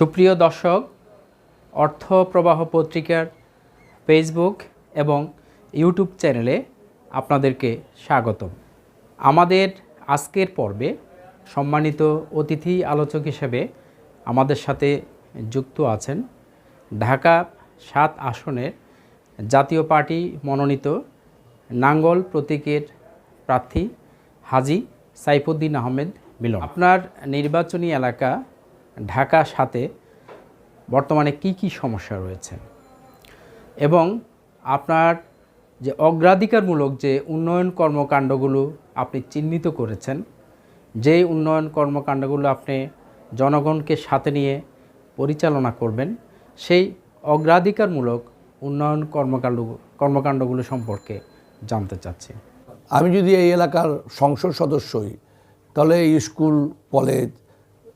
সুপ্রিয় দর্শক, অর্থ প্রবাহ পত্রিকার ফেসবুক এবং ইউটিউব চ্যানেলে আপনাদেরকে স্বাগতম। আমাদের আজকের পর্বে সম্মানিত অতিথি আলোচক হিসেবে আমাদের সাথে যুক্ত আছেন ঢাকা সাত আসনের জাতীয় পার্টি মনোনীত নাঙ্গল প্রতীকের প্রার্থী হাজি সাইফুদ্দিন আহমেদ মিলন। আপনার নির্বাচনী এলাকা ঢাকা সাথে বর্তমানে কি কি সমস্যা রয়েছে? এবং আপনার যে অগ্রাধিকারমূলক যে উন্নয়ন কর্মকাণ্ডগুলো আপনি চিহ্নিত করেছেন, যেই উন্নয়ন কর্মকাণ্ডগুলো আপনি জনগণকে সাথে নিয়ে পরিচালনা করবেন, সেই অগ্রাধিকারমূলক উন্নয়ন কর্মকাণ্ড কর্মকাণ্ডগুলো সম্পর্কে জানতে চাচ্ছি। আমি যদি এই এলাকার সংসদ সদস্যই, তাহলে স্কুল, কলেজ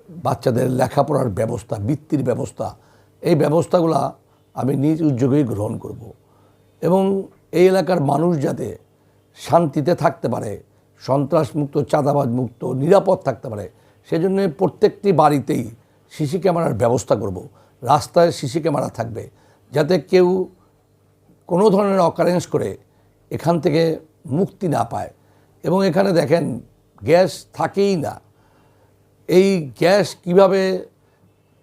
বাচ্চাদের লেখাপড়ার ব্যবস্থা, বৃত্তির ব্যবস্থা, এই ব্যবস্থাগুলো আমি নিজ উদ্যোগেই গ্রহণ করব। এবং এই এলাকার মানুষ যাতে শান্তিতে থাকতে পারে, সন্ত্রাসমুক্ত চাঁদাবাজ মুক্ত নিরাপদ থাকতে পারে, সেজন্য প্রত্যেকটি বাড়িতেই সিসি ক্যামেরার ব্যবস্থা করব। রাস্তায় সিসি ক্যামেরা থাকবে যাতে কেউ কোনো ধরনের অকারেন্স করে এখান থেকে মুক্তি না পায় এবং এখানে দেখেন, গ্যাস থাকেই না এই গ্যাস কীভাবে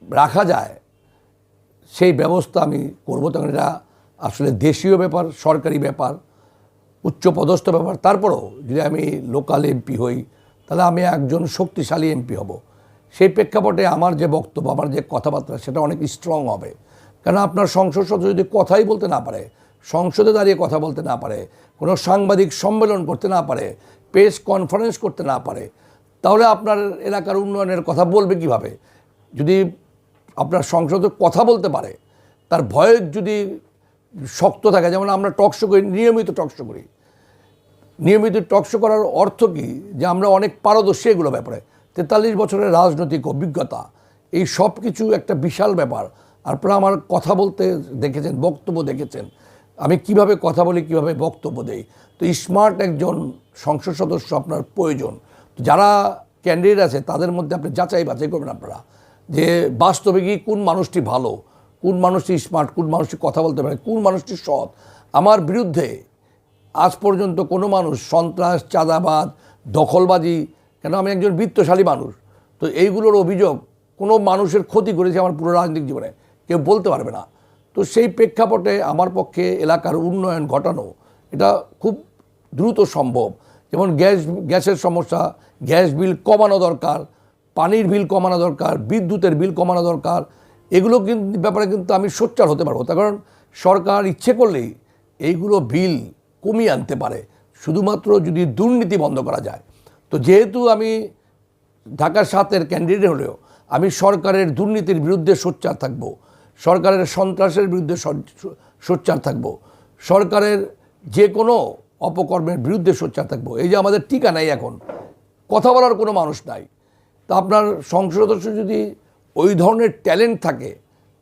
রাখা যায়, সেই ব্যবস্থা আমি করব। তখন এটা আসলে দেশীয় ব্যাপার, সরকারি ব্যাপার, উচ্চপদস্থ ব্যাপার। তারপরেও যদি আমি লোকাল এমপি হই, তাহলে আমি একজন শক্তিশালী এমপি হব। সেই প্রেক্ষাপটে আমার যে বক্তব্য, আমার যে কথাবার্তা, সেটা অনেক স্ট্রং হবে। কেন আপনার সংসদ সদস্য যদি কথাই বলতে না পারে, সংসদে দাঁড়িয়ে কথা বলতে না পারে, কোনো সাংবাদিক সম্মেলন করতে না পারে প্রেস কনফারেন্স করতে না পারে তাহলে আপনার এলাকার উন্নয়নের কথা বলবে কীভাবে? যদি আপনার সংসদে কথা বলতে পারে, তার ভয়ে যদি শক্ত থাকে, যেমন আমরা টকশো করি, নিয়মিত টকশো করি। নিয়মিত টকশো করার অর্থ কি? যে আমরা অনেক পারদর্শী এগুলো ব্যাপারে। তেতাল্লিশ বছরের রাজনৈতিক অভিজ্ঞতা, এই সব কিছু একটা বিশাল ব্যাপার। আপনারা আমার কথা বলতে দেখেছেন, বক্তব্য দেখেছেন। আমি কীভাবে কথা বলি, কীভাবে বক্তব্য দেই? তো স্মার্ট একজন সংসদ সদস্য আপনার প্রয়োজন। যারা ক্যান্ডিডেট আছে, তাদের মধ্যে আপনি যাচাই বাছাই করবেন আপনারা যে বাস্তবে কি কোন মানুষটি ভালো, কোন মানুষটি স্মার্ট কোন মানুষটি কথা বলতে পারে, কোন মানুষটি সৎ। আমার বিরুদ্ধে আজ পর্যন্ত কোনো মানুষ সন্ত্রাস, চাঁদাবাদ, দখলবাজি, কেন আমি একজন বৃত্তশালী মানুষ, তো এইগুলোর অভিযোগ কোনো মানুষের ক্ষতি করেছে আমার পুরো রাজনৈতিক জীবনে, কেউ বলতে পারবে না। তো সেই প্রেক্ষাপটে আমার পক্ষে এলাকার উন্নয়ন ঘটানো এটা খুব দ্রুত সম্ভব। যেমন গ্যাস, গ্যাসের সমস্যা, গ্যাস বিল কমানো দরকার, পানির বিল কমানো দরকার, বিদ্যুতের বিল কমানো দরকার, এগুলো কিন্তু ব্যাপারে কিন্তু আমি সোচ্চার হতে পারব। তার কারণ সরকার ইচ্ছে করলেই এইগুলো বিল কমিয়ে আনতে পারে, শুধুমাত্র যদি দুর্নীতি বন্ধ করা যায়। তো যেহেতু আমি ঢাকার সাতের ক্যান্ডিডেট হলেও আমি সরকারের দুর্নীতির বিরুদ্ধে সোচ্চার থাকব, সরকারের সন্ত্রাসের বিরুদ্ধে সোচ্চার থাকব, সরকারের যে কোনো অপকর্মের বিরুদ্ধে সোচ্চার থাকব। এই যে আমাদের টিকা নাই এখন, কথা বলার কোনো মানুষ নাই। তা আপনার সংসদ সদস্য যদি ওই ধরনের ট্যালেন্ট থাকে,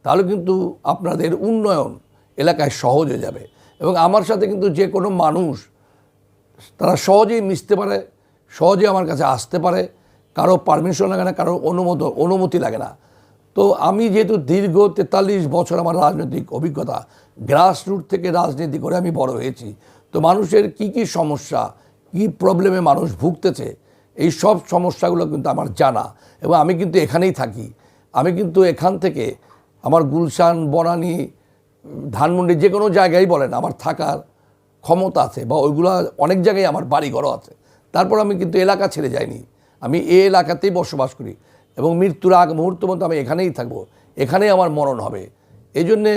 তাহলে কিন্তু আপনাদের উন্নয়ন এলাকায় সহজ হয়ে যাবে। এবং আমার সাথে কিন্তু যে কোনো মানুষ, তারা সহজেই মিশতে পারে সহজে আমার কাছে আসতে পারে। কারও পারমিশন লাগে না, কারও অনুমোদন অনুমতি লাগে না। তো আমি যেহেতু দীর্ঘ তেতাল্লিশ বছর আমার রাজনৈতিক অভিজ্ঞতা গ্রাসরুট থেকে রাজনীতি করে আমি বড় হয়েছি। তো মানুষের কি কি সমস্যা, কি প্রবলেমে মানুষ ভুগতেছে, এই সব সমস্যাগুলো কিন্তু আমার জানা এবং আমি কিন্তু এখানেই থাকি। আমি কিন্তু এখান থেকে আমার গুলশান, বনানী, ধানমন্ডি যে কোনো জায়গায় বলেন, আমার থাকার ক্ষমতা আছে বা ওইগুলো অনেক জায়গায় আমার বাড়ি ঘরও আছে। তারপর আমি কিন্তু এলাকা ছেড়ে যাইনি। আমি এই এলাকাতেই বসবাস করি এবং মৃত্যুর আগ মুহূর্ত মতো আমি এখানেই থাকব। এখানেই আমার মরণ হবে। এই জন্যে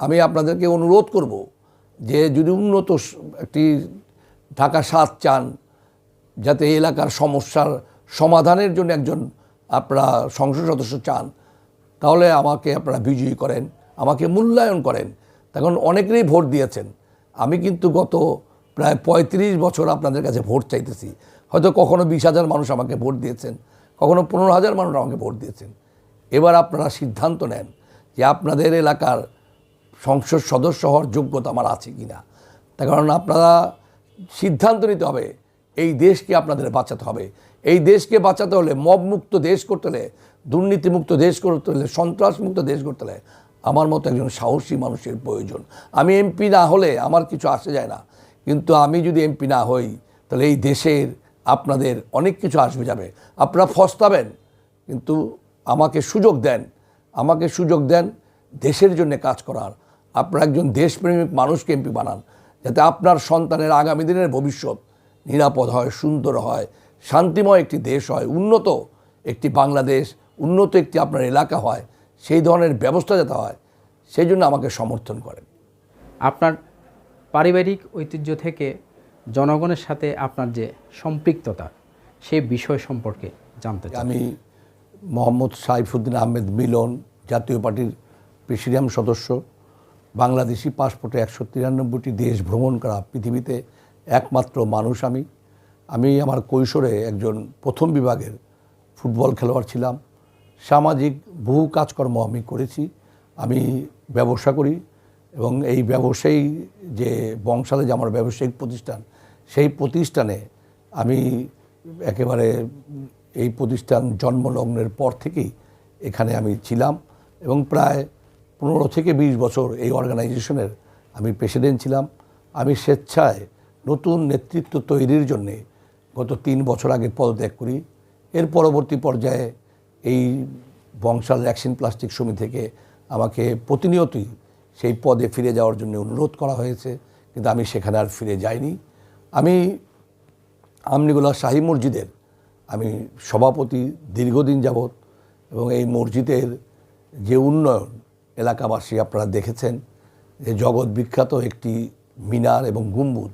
আমি আপনাদেরকে অনুরোধ করব যে যদি উন্নত একটি ঢাকা সাত চান, যাতে এলাকার সমস্যার সমাধানের জন্য একজন আপনারা সংসদ সদস্য চান, তাহলে আমাকে আপনারা বিজয়ী করেন, আমাকে মূল্যায়ন করেন। তখন অনেকেরই ভোট দিয়েছেন। আমি কিন্তু গত প্রায় পঁয়ত্রিশ বছর আপনাদের কাছে ভোট চাইতেছি। হয়তো কখনো বিশ হাজার মানুষ আমাকে ভোট দিয়েছেন, কখনো পনেরো হাজার মানুষ আমাকে ভোট দিয়েছেন। এবার আপনারা সিদ্ধান্ত নেন যে আপনাদের এলাকার সংসদ সদস্য হওয়ার যোগ্যতা আমার আছে কি না তার কারণ আপনারা সিদ্ধান্ত নিতে হবে, এই দেশকে আপনাদের বাঁচাতে হবে। এই দেশকে বাঁচাতে হলে, মবমুক্ত দেশ করতে হলে, দুর্নীতিমুক্ত দেশ করতে হলে, সন্ত্রাসমুক্ত দেশ করতে হলে আমার মতো একজন সাহসী মানুষের প্রয়োজন। আমি এমপি না হলে আমার কিছু আসে যায় না। কিন্তু আমি যদি এমপি না হই, তাহলে এই দেশের আপনাদের অনেক কিছু আসবে যাবে। আপনারা ফস্তাবেন, কিন্তু আমাকে সুযোগ দেন। আমাকে সুযোগ দেন দেশের জন্য কাজ করার। আপনারা একজন দেশপ্রেমিক মানুষকে এমপি বানান যাতে আপনার সন্তানের আগামী দিনের ভবিষ্যৎ নিরাপদ হয় সুন্দর হয় শান্তিময় একটি দেশ হয় উন্নত একটি বাংলাদেশ উন্নত একটি আপনার এলাকা হয় সেই ধরনের ব্যবস্থা যাতে হয় সেই জন্য আমাকে সমর্থন করেন। আপনার পারিবারিক ঐতিহ্য থেকে জনগণের সাথে আপনার যে সম্পৃক্ততা সেই বিষয় সম্পর্কে জানতে চাই। আমি মোহাম্মদ সাইফুদ্দিন আহমেদ মিলন জাতীয় পার্টির প্রেসিডিয়াম সদস্য। বাংলাদেশি পাসপোর্টে একশো তিরানব্বইটি দেশ ভ্রমণ করা পৃথিবীতে একমাত্র মানুষ আমি। আমি আমার কৈশোরে একজন প্রথম বিভাগের ফুটবল খেলোয়াড় ছিলাম। সামাজিক বহু কাজকর্ম আমি করেছি। আমি ব্যবসা করি এবং এই ব্যবসায়ী যে বংশালে যে আমার ব্যবসায়িক প্রতিষ্ঠান, সেই প্রতিষ্ঠানে আমি একেবারে এই প্রতিষ্ঠান জন্মলগ্নের পর থেকেই এখানে আমি ছিলাম এবং প্রায় পনেরো থেকে বিশ বছর এই অর্গানাইজেশনের আমি প্রেসিডেন্ট ছিলাম। আমি স্বেচ্ছায় নতুন নেতৃত্ব তৈরির জন্যে গত তিন বছর আগে পদত্যাগ করি। এর পরবর্তী পর্যায়ে এই বংশাল ভ্যাকসিন প্লাস্টিক সমিতি থেকে আমাকে প্রতিনিয়তই সেই পদে ফিরে যাওয়ার জন্য অনুরোধ করা হয়েছে, কিন্তু আমি সেখানে আর ফিরে যাইনি। আমি আমনিগুলা শাহী মসজিদের আমি সভাপতি দীর্ঘদিন যাবৎ এবং এই মসজিদের যে উন্নয়ন এলাকাবাসী আপনারা দেখেছেন যে জগৎ বিখ্যাত একটি মিনার এবং গম্বুজ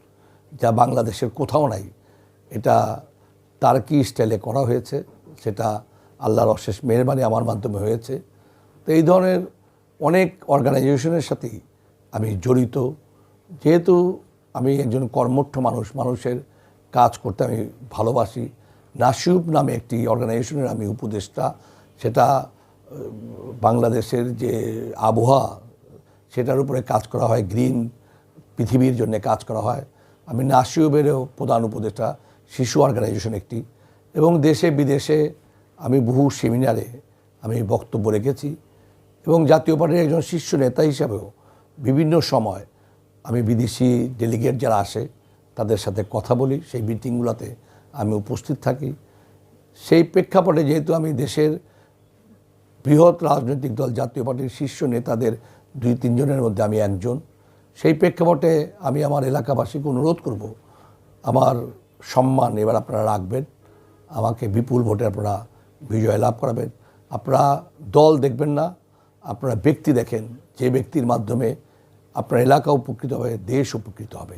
যা বাংলাদেশের কোথাও নাই। এটা তার্কি স্টাইলে করা হয়েছে, সেটা আল্লাহর অশেষ মেহরবানি আমার মাধ্যমে হয়েছে। তো এই ধরনের অনেক অর্গানাইজেশনের সাথেই আমি জড়িত। যেহেতু আমি একজন কর্মঠ মানুষ, মানুষের কাজ করতে আমি ভালোবাসি। নাসিউব নামে একটি অর্গানাইজেশনের আমি উপদেষ্টা, সেটা বাংলাদেশের যে আবহাওয়া, সেটার উপরে কাজ করা হয়, গ্রিন পৃথিবীর জন্য কাজ করা হয়। আমি নাসিও নাসিউবেরও প্রধান উপদেষ্টা, শিশু অর্গানাইজেশন একটি। এবং দেশে বিদেশে আমি বহু সেমিনারে আমি বক্তব্য রেখেছি। এবং জাতীয় পার্টির একজন শীর্ষ নেতা হিসাবেও বিভিন্ন সময় আমি বিদেশি ডেলিগেট যারা আসে, তাদের সাথে কথা বলি। সেই মিটিংগুলোতে আমি উপস্থিত থাকি। সেই প্রেক্ষাপটে যেহেতু আমি দেশের বৃহৎ রাজনৈতিক দল, জাতীয় পার্টির শীর্ষ নেতাদের দুই তিনজনের মধ্যে আমি একজন। সেই প্রেক্ষাপটে আমি আমার এলাকাবাসীকে অনুরোধ করব, আমার সম্মান এবার আপনারা রাখবেন, আমাকে বিপুল ভোটে আপনারা বিজয় লাভ করাবেন। আপনারা দল দেখবেন না, আপনারা ব্যক্তি দেখেন, যে ব্যক্তির মাধ্যমে আপনার এলাকা উপকৃত হবে, দেশ উপকৃত হবে।